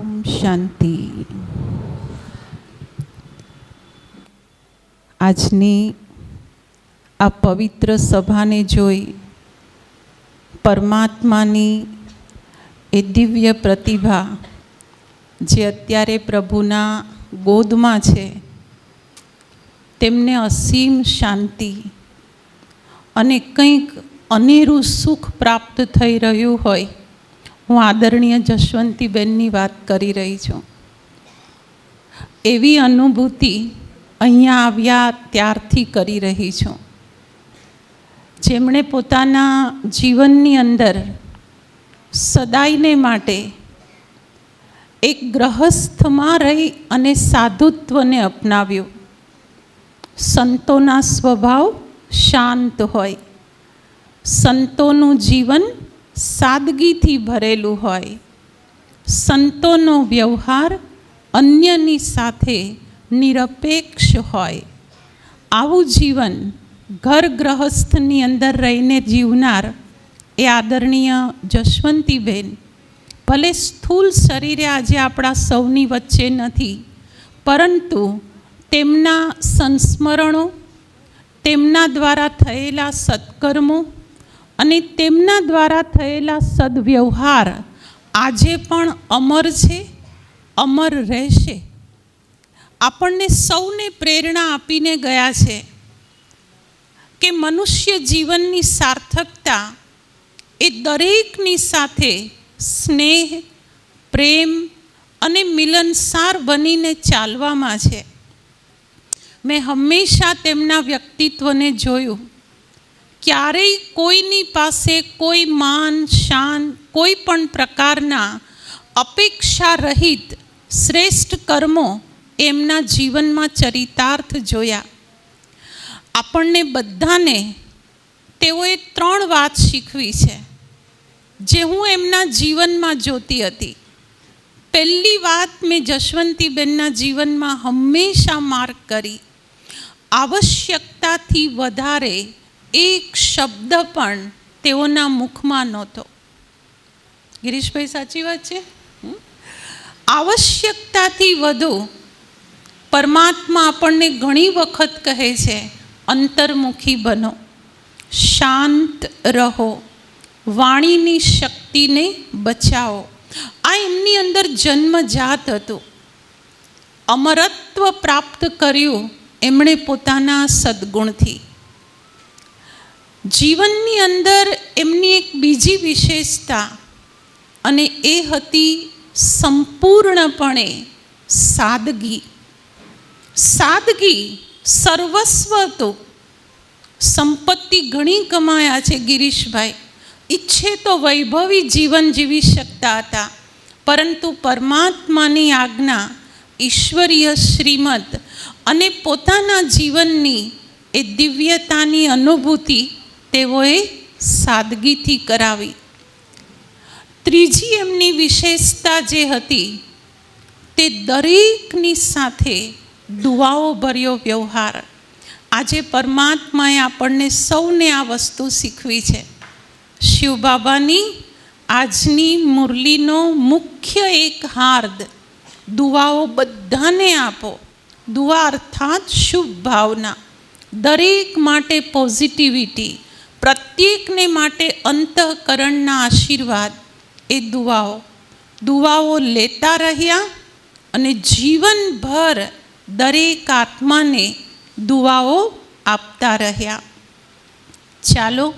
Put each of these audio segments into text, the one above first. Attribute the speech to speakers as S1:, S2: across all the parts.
S1: ઓમ શાંતિ આજની આ પવિત્ર સભાને જોઈ પરમાત્માની એ દિવ્ય પ્રતિભા જે અત્યારે પ્રભુના ગોદમાં છે તેમને અસીમ શાંતિ અને કંઈક અનેરું સુખ પ્રાપ્ત થઈ રહ્યું હોય હું આદરણીય જશવંતીબેનની વાત કરી રહી છું. એવી અનુભૂતિ અહીંયા આવ્યા ત્યારથી કરી રહી છું. જેમણે પોતાના જીવનની અંદર સદાયને માટે એક ગ્રહસ્થમાં રહી અને સાધુત્વને અપનાવ્યું. સંતોના સ્વભાવ શાંત હોય. સંતોનું જીવન સાદગીથી ભરેલું હોય. સંતોનો વ્યવહાર અન્યની સાથે નિરપેક્ષ હોય. આવું જીવન ઘર ગ્રહસ્થની અંદર રહીને જીવનાર એ આદરણીય જશવંતીબેન, ભલે સ્થૂલ શરીરે આજે આપણા સૌની વચ્ચે નથી, પરંતુ તેમના સંસ્મરણો, તેમના દ્વારા થયેલા સત્કર્મો અને તેમના દ્વારા થયેલા સદવ્યવહાર આજે પણ અમર છે, અમર રહેશે. આપણને સૌને પ્રેરણા આપીને ગયા છે કે મનુષ્ય જીવનની સાર્થકતા એ દરેકની સાથે સ્નેહ, પ્રેમ અને મિલનસાર બનીને ચાલવામાં છે. મેં હંમેશા તેમના વ્યક્તિત્વને જોયું. ક્યારેય કોઈની પાસે કોઈ માન, શાન, કોઈ પણ પ્રકારના અપેક્ષા રહિત શ્રેષ્ઠ કર્મો એમના જીવનમાં ચરિતાર્થ જોયા. આપણને બધાને તેઓએ ત્રણ વાત શીખવી છે, જે હું એમના જીવનમાં જોતી હતી. પહેલી વાત મેં જશવંતીબેનના જીવનમાં હંમેશા માર્ક કરી. આવશ્યકતાથી વધારે એક શબ્દ પણ તેઓના મુખમાં નહોતો. ગિરીશભાઈ, સાચી વાત છે? આવશ્યકતાથી વધુ પરમાત્મા આપણને ઘણી વખત કહે છે, અંતર્મુખી બનો, શાંત રહો, વાણીની શક્તિને બચાવો. આ એમની અંદર જન્મજાત હતું. અમરત્વ પ્રાપ્ત કર્યું એમણે પોતાના સદ્ગુણથી. જીવનની અંદર એમની એક બીજી વિશેષતા અને એ હતી સંપૂર્ણપણે સાદગી. સાદગી સર્વસ્વ હતું સંપત્તિ ઘણી કમાયા છે ગિરીશભાઈ. ઈચ્છે તો વૈભવી જીવન જીવી શકતા હતા, પરંતુ પરમાત્માની આજ્ઞા ઈશ્વરીય શ્રીમદ અને પોતાના જીવનની એ દિવ્યતાની અનુભૂતિ તેઓએ સાદગીથી કરાવી. ત્રીજી એમની વિશેષતા જે હતી, તે દરેકની સાથે દુઆઓ ભર્યો વ્યવહાર. આજે પરમાત્માએ આપણને સૌને આ વસ્તુ શીખવી છે. શિવ બાબાની આજની મુરલીનો મુખ્ય એક હાર્દ દુવાઓ બધાને આપો. દુઆ અર્થાત શુભ ભાવના. દરેક માટે પોઝિટિવિટી પ્રત્યેકને માટે અંતઃકરણના આશીર્વાદ એ દુઆઓ. દુઆઓ લેતા રહ્યા અને જીવનભર દરેક આત્માને દુઆઓ આપતા રહ્યા. ચાલો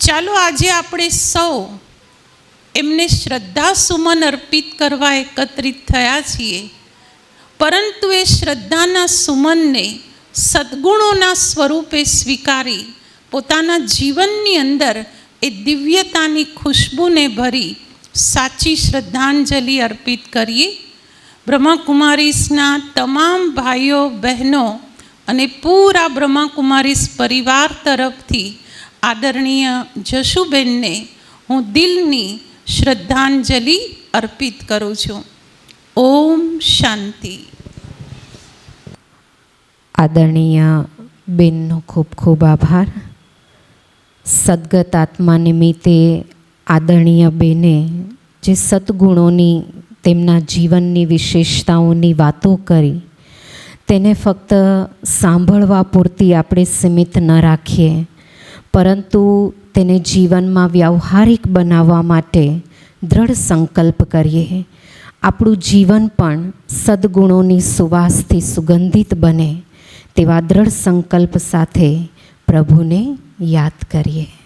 S1: ચાલો આજે આપણે સૌ એમને શ્રદ્ધા સુમન અર્પિત કરવા એકત્રિત થયા છીએ. પરંતુ એ શ્રદ્ધાના સુમનને સદ્ગુણોના સ્વરૂપે સ્વીકારી પોતાના જીવનની અંદર એ દિવ્યતાની ખુશ્બુને ભરી સાચી શ્રદ્ધાંજલિ અર્પિત કરીએ. બ્રહ્માકુમારીસના તમામ ભાઈઓ, બહેનો અને પૂરા બ્રહ્માકુમારીસ પરિવાર તરફથી આદરણીય જશુબેનને હું દિલની શ્રદ્ધાંજલિ અર્પિત કરું છું. ઓમ શાંતિ.
S2: આદરણીય બેનનો ખૂબ ખૂબ આભાર. સદગત આત્મા નિમિત્તે આદરણીય બેને, જે સદગુણોની તેમના જીવનની વિશેષતાઓની વાતો કરી, તેને ફક્ત સાંભળવા પૂરતી આપણે સીમિત ન રાખીએ, પરંતુ તેને જીવનમાં વ્યવહારિક બનાવવા માટે દૃઢ સંકલ્પ કરીએ. આપણું જીવન પણ સદ્ગુણોની સુવાસથી સુગંધિત બને તેવા દૃઢ સંકલ્પ સાથે પ્રભુને યાદ કરીએ.